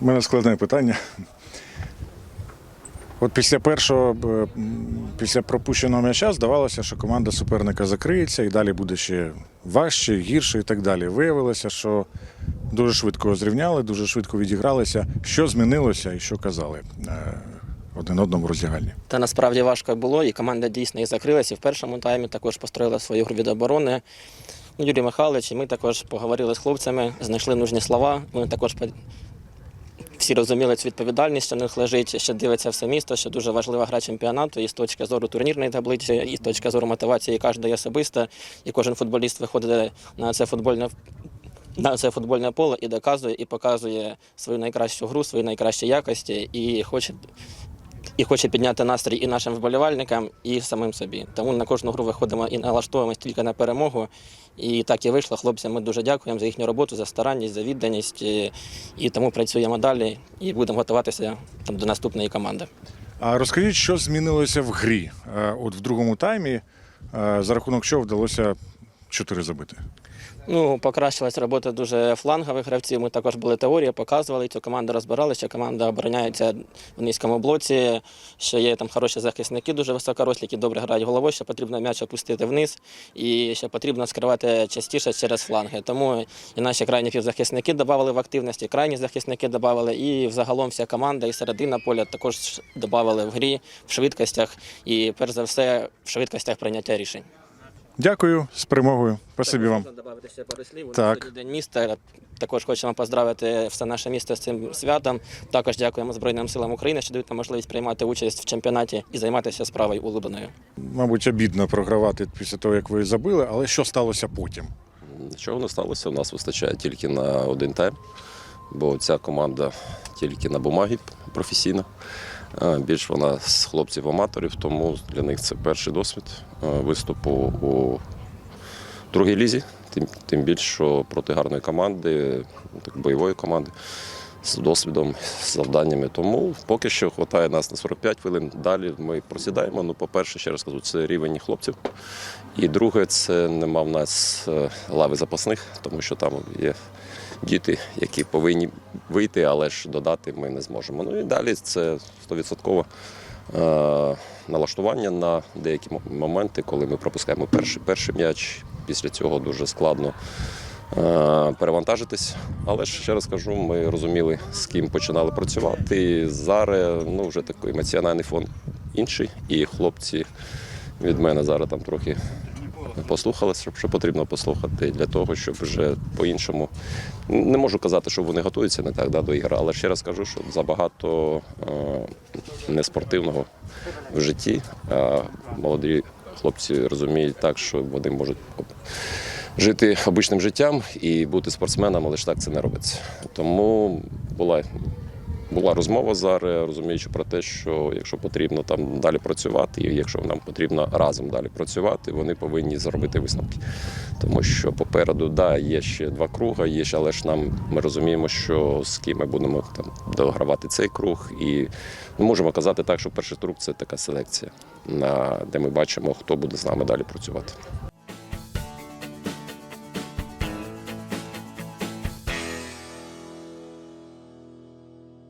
У мене складне питання. От після першого, після пропущеного м'яча здавалося, що команда суперника закриється і далі буде ще важче, гірше і так далі. Виявилося, що дуже швидко зрівняли, дуже швидко відігралися. Що змінилося і що казали е, один одному роздягальні? Та насправді важко було, і команда дійсно і закрилася. І в першому таймі також построїла свою гру від оборони. Ну, Юрій Михайлович, і ми також поговорили з хлопцями, знайшли нужні слова. Вони також всі розуміли цю відповідальність, що на них лежить, що дивиться все місто, що дуже важлива гра чемпіонату і з точки зору турнірної таблиці, і з точки зору мотивації кожної особисто. І кожен футболіст виходить на це футбольне на це футбольне поле і доказує, і показує свою найкращу гру, свої найкращі якості, і хоче і хоче підняти настрій і нашим вболівальникам, і самим собі. Тому на кожну гру виходимо і налаштовуємось тільки на перемогу. І так і вийшло. Хлопцям ми дуже дякуємо за їхню роботу, за старанність, за відданість. І, і тому працюємо далі і будемо готуватися там, до наступної команди. А розкажіть, що змінилося в грі? Е, От в другому таймі, е, за рахунок чого вдалося чотири забити? Ну, покращилась робота дуже флангових гравців. Ми також були теорія, показували цю команду, розбирали, що команда обороняється в низькому блоці, що є там хороші захисники, дуже високорослі, які добре грають головою, що потрібно м'яч опустити вниз, і що потрібно скривати частіше через фланги. Тому і наші крайні півзахисники додавали в активності, крайні захисники додавали, і взагалом вся команда, і середина поля також додавали в грі, в швидкостях, і перш за все в швидкостях прийняття рішень. Дякую з перемогою. Спасибі вам. Додати ще пару слів. Так. День міста. Також хочемо поздравити все наше місто з цим святом. Також дякуємо Збройним силам України, що дають нам можливість приймати участь в чемпіонаті і займатися справою улюбленою. Мабуть, обідно програвати після того, як ви забили, але що сталося потім? Нічого не сталося. У нас вистачає тільки на один тайм, бо ця команда тільки на бумагі професійна. Більш вона з хлопців-аматорів, тому для них це перший досвід виступу у другій лізі. Тим, тим більше, що проти гарної команди, так, бойової команди з досвідом, з завданнями. Тому поки що вистачає нас на 45 хвилин. Далі ми просідаємо. Ну, по-перше, ще раз кажу, це рівень хлопців. І друге, це нема в нас е, лави запасних, тому що там є діти, які повинні вийти, але ж додати ми не зможемо. Ну і далі це 100% е, налаштування на деякі моменти, коли ми пропускаємо перший, перший м'яч. Після цього дуже складно перевантажитись. Але ж ще раз кажу, ми розуміли, з ким починали працювати. Зараз ну, вже такий емоціональний фон інший, і хлопці від мене зараз там трохи послухали, що, потрібно послухати для того, щоб вже по-іншому. Не можу казати, що вони готуються не так да, до ігри, але ще раз кажу, що забагато е, неспортивного в житті. А молоді хлопці розуміють так, що вони можуть жити обичним життям і бути спортсменом, але ж так це не робиться. Тому була була розмова зараз, розуміючи про те, що якщо потрібно там далі працювати, і якщо нам потрібно разом далі працювати, вони повинні зробити висновки. Тому що попереду да, є ще два круги, є ще, але ж нам ми розуміємо, що з ким ми будемо там догравати цей круг. І не можемо казати так, що перший круг це така селекція, де ми бачимо, хто буде з нами далі працювати.